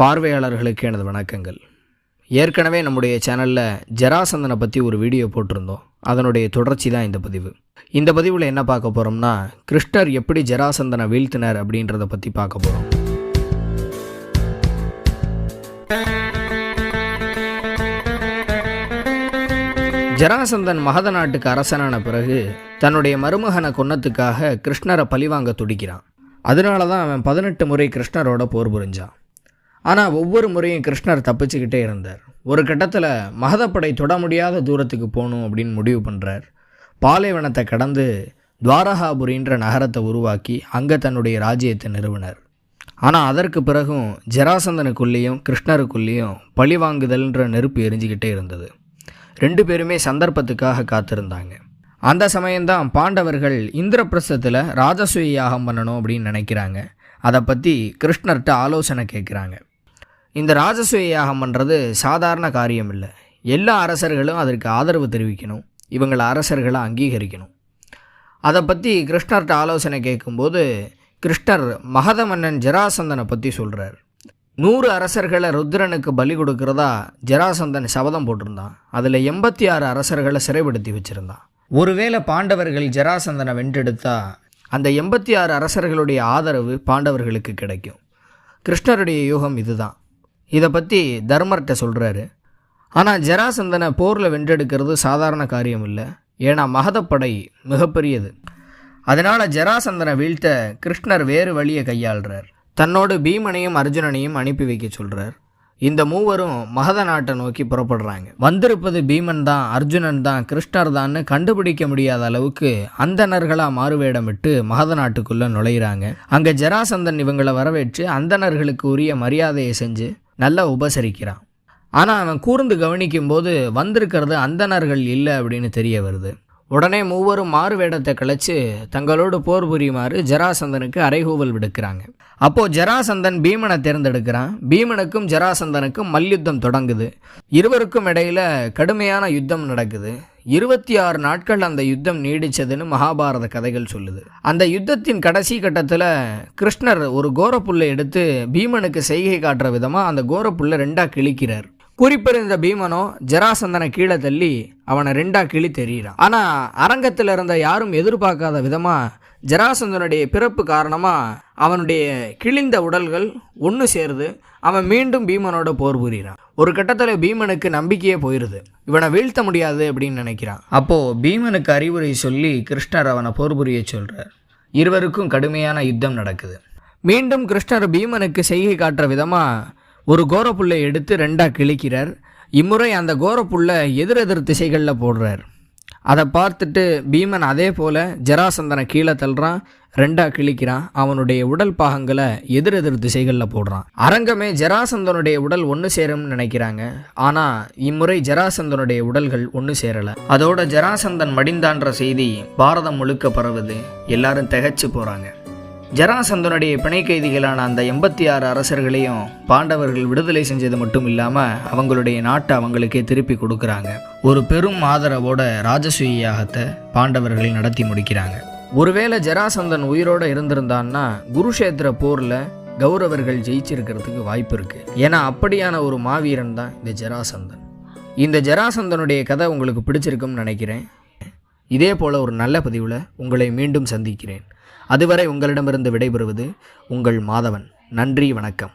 பார்வையாளர்களுக்கு எனது வணக்கங்கள். ஏற்கனவே நம்முடைய சேனலில் ஜராசந்தனை பற்றி ஒரு வீடியோ போட்டிருந்தோம். அதனுடைய தொடர்ச்சி தான் இந்த பதிவு. இந்த பதிவில் என்ன பார்க்க போகிறோம்னா கிருஷ்ணர் எப்படி ஜராசந்தனை வீழ்த்தினார் அப்படின்றத பற்றி பார்க்க போகிறோம் ஜராசந்தன் மகத நாட்டுக்கு அரசனான பிறகு தன்னுடைய மருமகனை கொன்னத்துக்காக கிருஷ்ணரை பழிவாங்க துடிக்கிறான். அதனால தான் அவன் பதினெட்டு முறை கிருஷ்ணரோட போர் புரிஞ்சான். ஆனால் ஒவ்வொரு முறையும் கிருஷ்ணர் தப்பிச்சுக்கிட்டே இருந்தார். ஒரு கட்டத்தில் மகதப்படை தொட முடியாத தூரத்துக்கு போகணும் அப்படின்னு முடிவு பண்ணுறார் பாலைவனத்தை கடந்து துவாரகாபுரின்ற நகரத்தை உருவாக்கி அங்கே தன்னுடைய ராஜ்யத்தை நிறுவினர். ஆனால் அதற்கு பிறகும் ஜராசந்தனுக்குள்ளேயும் கிருஷ்ணருக்குள்ளேயும் பழிவாங்குதல்ன்ற நெருப்பு எரிஞ்சுக்கிட்டே இருந்தது. ரெண்டு பேருமே சந்தர்ப்பத்துக்காக காத்திருந்தாங்க. அந்த சமயம்தான் பாண்டவர்கள் இந்திரபிரஸ்தத்தில் ராஜசூய யாகம் பண்ணணும் அப்படின்னு நினைக்கிறாங்க. அதை பற்றி கிருஷ்ணர்கிட்ட ஆலோசனை கேட்குறாங்க இந்த ராஜசூய யாகம் பண்ணுறது சாதாரண காரியம் இல்லை எல்லா அரசர்களும் அதற்கு ஆதரவு தெரிவிக்கணும். இவங்களை அரசர்களை அங்கீகரிக்கணும். அதை பற்றி கிருஷ்ணர்கிட்ட ஆலோசனை கேட்கும்போது கிருஷ்ணர் மகத மன்னன் ஜராசந்தனை பற்றி சொல்கிறார் நூறு அரசர்களை ருத்ரனுக்கு பலி கொடுக்குறதா ஜராசந்தன் சபதம் போட்டிருந்தான். அதில் எண்பத்தி ஆறு அரசர்களை சிறைப்படுத்தி வச்சுருந்தான். ஒருவேளை பாண்டவர்கள் ஜராசந்தனை வென்றெடுத்தா அந்த எண்பத்தி ஆறு அரசர்களுடைய ஆதரவு பாண்டவர்களுக்கு கிடைக்கும். கிருஷ்ணருடைய யூகம் இதுதான். இதை பற்றி தர்மர்கிட்ட சொல்கிறாரு ஆனால் ஜராசந்தனை போரில் வென்றெடுக்கிறது சாதாரண காரியம் இல்லை ஏன்னா மகதப்படை மிகப்பெரியது. அதனால் ஜராசந்தனை வீழ்த்த கிருஷ்ணர் வேறு வழியை கையாளுறார். தன்னோடு பீமனையும் அர்ஜுனனையும் அனுப்பி வைக்க சொல்கிறார் இந்த மூவரும் மகத நாட்டை நோக்கி புறப்படுறாங்க. வந்திருப்பது பீமன் தான் அர்ஜுனன் தான் கிருஷ்ணர் தான்னு கண்டுபிடிக்க முடியாத அளவுக்கு அந்தணர்களாக மாறுவேடமிட்டு மகத நாட்டுக்குள்ளே நுழையிறாங்க. அங்கே ஜராசந்தன் இவங்களை வரவேற்று அந்தணர்களுக்கு உரிய மரியாதையை செஞ்சு நல்லா உபசரிக்கிறான். ஆனால் அவன் கூர்ந்து கவனிக்கும்போது வந்திருக்கிறது அந்தணர்கள் இல்லை அப்படின்னு தெரிய வருது. உடனே மூவரும் மாறு வேடத்தை கழிச்சு தங்களோடு போர் புரியுமாறு ஜராசந்தனுக்கு அறைகூவல் விடுக்கிறாங்க. அப்போது ஜராசந்தன் பீமனை தேர்ந்தெடுக்கிறான். பீமனுக்கும் ஜராசந்தனுக்கும் மல்யுத்தம் தொடங்குது. இருவருக்கும் இடையில் கடுமையான யுத்தம் நடக்குது. இருபத்தி ஆறு நாட்கள் அந்த யுத்தம் நீடிச்சதுன்னு மகாபாரத கதைகள் சொல்லுது. அந்த யுத்தத்தின் கடைசி கட்டத்தில் கிருஷ்ணர் ஒரு கோரப்புல்லை எடுத்து பீமனுக்கு செய்கை காட்டுற விதமாக அந்த கோரப்புல்லை ரெண்டாக கிழிக்கிறார். குறிப்பிருந்த பீமனோ ஜராசந்தனை கீழே தள்ளி அவனை ரெண்டா கிளி தெரியிறான். ஆனால் அரங்கத்தில் இருந்த யாரும் எதிர்பார்க்காத விதமாக ஜராசந்தனுடைய பிறப்பு காரணமாக அவனுடைய கிழிந்த உடல்கள் ஒன்று சேருது அவன் மீண்டும் பீமனோட போர் புரிகிறான் ஒரு கட்டத்தில் பீமனுக்கு நம்பிக்கையே போயிடுது இவனை வீழ்த்த முடியாது அப்படின்னு நினைக்கிறான். அப்போது பீமனுக்கு அறிவுரை சொல்லி கிருஷ்ணர் அவனை போர் புரிய சொல்கிறார் இருவருக்கும் கடுமையான யுத்தம் நடக்குது. மீண்டும் கிருஷ்ணர் பீமனுக்கு செய்கை காட்டுற விதமாக ஒரு கோரப்புல்லை எடுத்து ரெண்டாக கிழிக்கிறார். இம்முறை அந்த கோரப்புல்லை எதிரெதிர் திசைகளில் போடுறார். அதை பார்த்துட்டு பீமன் அதே போல் ஜராசந்தனை கீழே தள்ளுறான் ரெண்டாக கிழிக்கிறான். அவனுடைய உடல் பாகங்களை எதிரெதிர் திசைகளில் போடுறான். அரங்கமே ஜராசந்தனுடைய உடல் ஒன்று சேரும்னு நினைக்கிறாங்க. ஆனால் இம்முறை ஜராசந்தனுடைய உடல்கள் ஒன்று சேரலை. அதோட ஜராசந்தன் மடிந்தான்ற செய்தி பாரதம் முழுக்க பரவுது. எல்லாரும் திகைச்சு போகிறாங்க ஜராசந்தனுடைய பிணை கைதிகளான அந்த எண்பத்தி ஆறு அரசர்களையும் பாண்டவர்கள் விடுதலை செஞ்சது மட்டும் இல்லாமல் அவங்களுடைய நாட்டை அவங்களுக்கே திருப்பி கொடுக்குறாங்க. ஒரு பெரும் ஆதரவோட ராஜசூய யாகத்தை பாண்டவர்கள் நடத்தி முடிக்கிறாங்க. ஒருவேளை ஜராசந்தன் உயிரோடு இருந்திருந்தான்னா குருஷேத்திர போரில் கௌரவர்கள் ஜெயிச்சிருக்கிறதுக்கு வாய்ப்பு இருக்குது ஏன்னா அப்படியான ஒரு மாவீரன் தான் இந்த ஜராசந்தன். இந்த ஜராசந்தனுடைய கதை உங்களுக்கு பிடிச்சிருக்கும்னு நினைக்கிறேன். இதே போல் ஒரு நல்ல பதிவில் உங்களை மீண்டும் சந்திக்கிறேன். அதுவரை உங்களிடமிருந்து விடைபெறுவது உங்கள் மாதவன். நன்றி வணக்கம்.